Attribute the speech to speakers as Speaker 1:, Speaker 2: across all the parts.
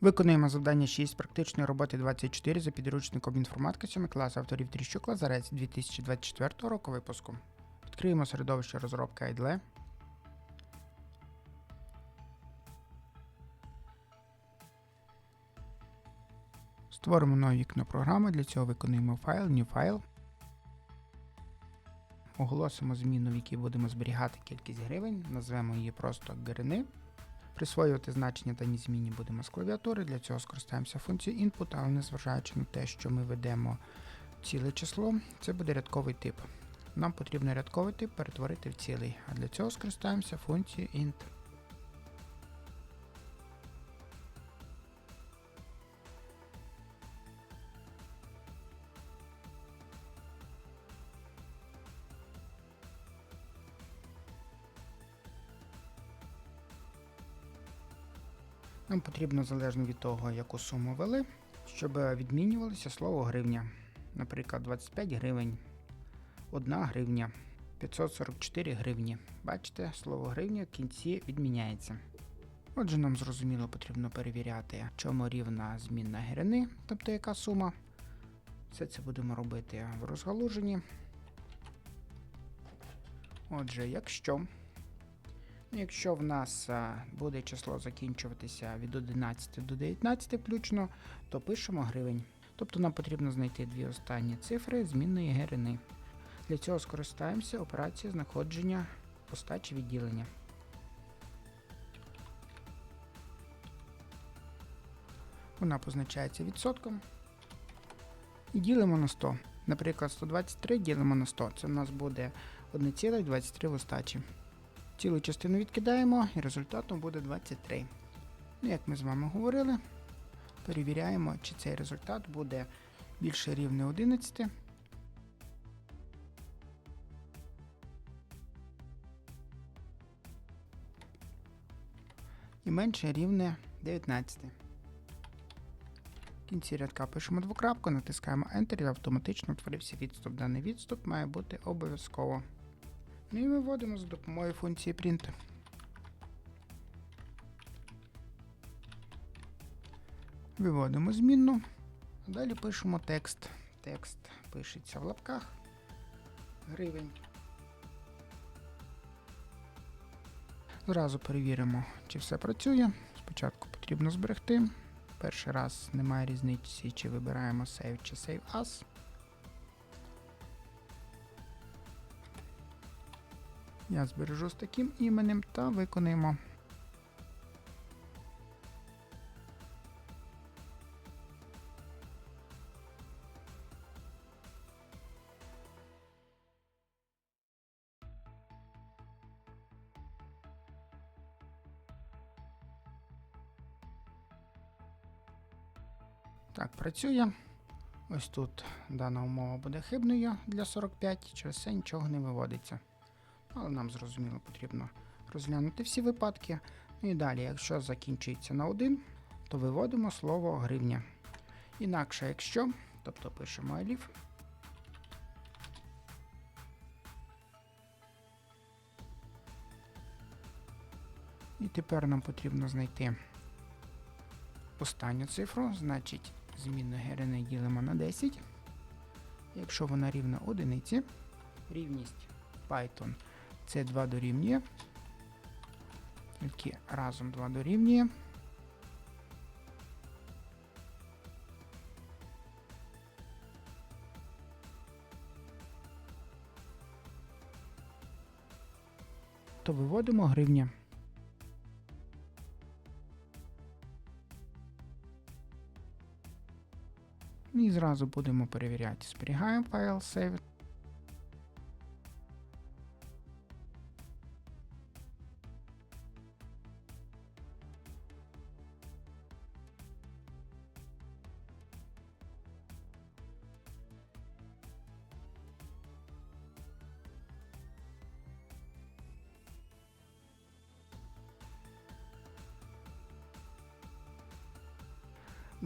Speaker 1: Виконуємо завдання 6 практичної роботи 24 за підручником інформатика 7 клас авторів Тріщук Лазарець 2024 року випуску. Відкриємо середовище розробки IDLE. Створимо нове вікно програми. Для цього виконуємо файл, new file. Оголосимо зміну, в якій будемо зберігати кількість гривень, назвемо її просто гривни. Присвоювати значення даній зміні будемо з клавіатури. Для цього скористаємося функцією input, але незважаючи на те, що ми ведемо ціле число, це буде рядковий тип. Нам потрібно рядковий тип перетворити в цілий, а для цього скористаємося функцією int. Нам потрібно залежно від того, яку суму ввели, щоб відмінювалося слово гривня. Наприклад, 25 гривень, 1 гривня, 544 гривні. Бачите, слово гривня в кінці відміняється. Отже, нам зрозуміло потрібно перевіряти, чому рівна змінна гривни, тобто яка сума. Все це будемо робити в розгалуженні. Отже, якщо Якщо в нас буде число закінчуватися від 11 до 19 включно, то пишемо гривень. Тобто нам потрібно знайти дві останні цифри змінної гривни. Для цього скористаємося операцією знаходження остачі відділення. Вона позначається відсотком. І ділимо на 100. Наприклад, 123 ділимо на 100. Це в нас буде 1,23 в остачі. Цілу частину відкидаємо і результатом буде 23. Ну, як ми з вами говорили, перевіряємо, чи цей результат буде більше рівне 11. І менше рівне 19. В кінці рядка пишемо двокрапку, натискаємо Enter і автоматично утворився відступ. Даний відступ має бути обов'язково. Ну і виводимо за допомогою функції print. Виводимо змінну, далі пишемо текст. Текст пишеться в лапках. Гривень. Зразу перевіримо, чи все працює. Спочатку потрібно зберегти. Перший раз немає різниці, чи вибираємо Save чи Save As. Я збережу з таким іменем та виконуємо. Так, працює. Ось тут дана умова буде хибною для 45, через це нічого не виводиться. Але нам зрозуміло потрібно розглянути всі випадки. Ну і далі, якщо закінчується на 1, то виводимо слово гривня. Інакше, якщо, тобто пишемо еліф. І тепер нам потрібно знайти останню цифру, значить змінну гривни ділимо на 10. Якщо вона рівна одиниці, рівність Python це 2 дорівнює. Тільки разом 2 дорівнює. То виводимо гривня. І зразу будемо перевіряти. Зберігаємо файл save.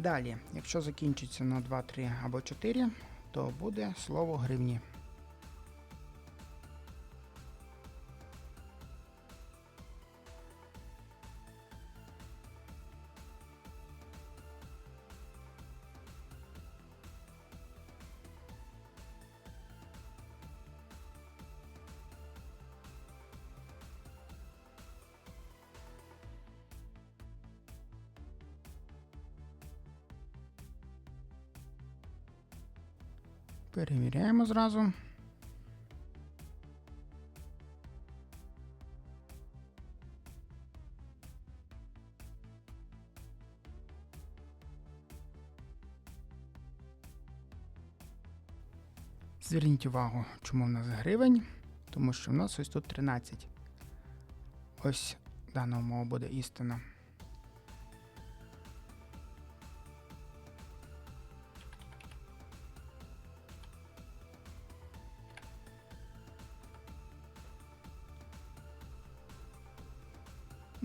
Speaker 1: Далі, якщо закінчиться на 2, 3 або 4, то буде слово гривні. Перевіряємо зразу. Зверніть увагу, чому в нас гривень, тому що в нас ось тут 13. Ось дана умова буде істина.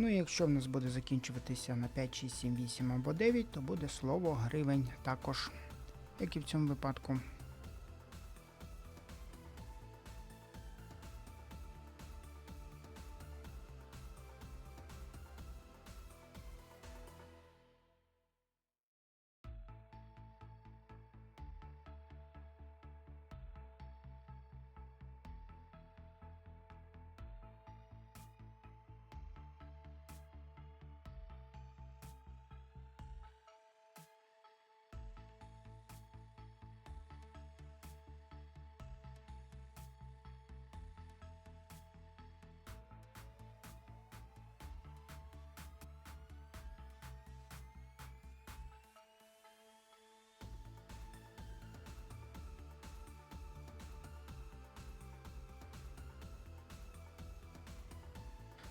Speaker 1: Ну і якщо в нас буде закінчуватися на 5, 6, 7, 8 або 9, то буде слово гривень також, як і в цьому випадку.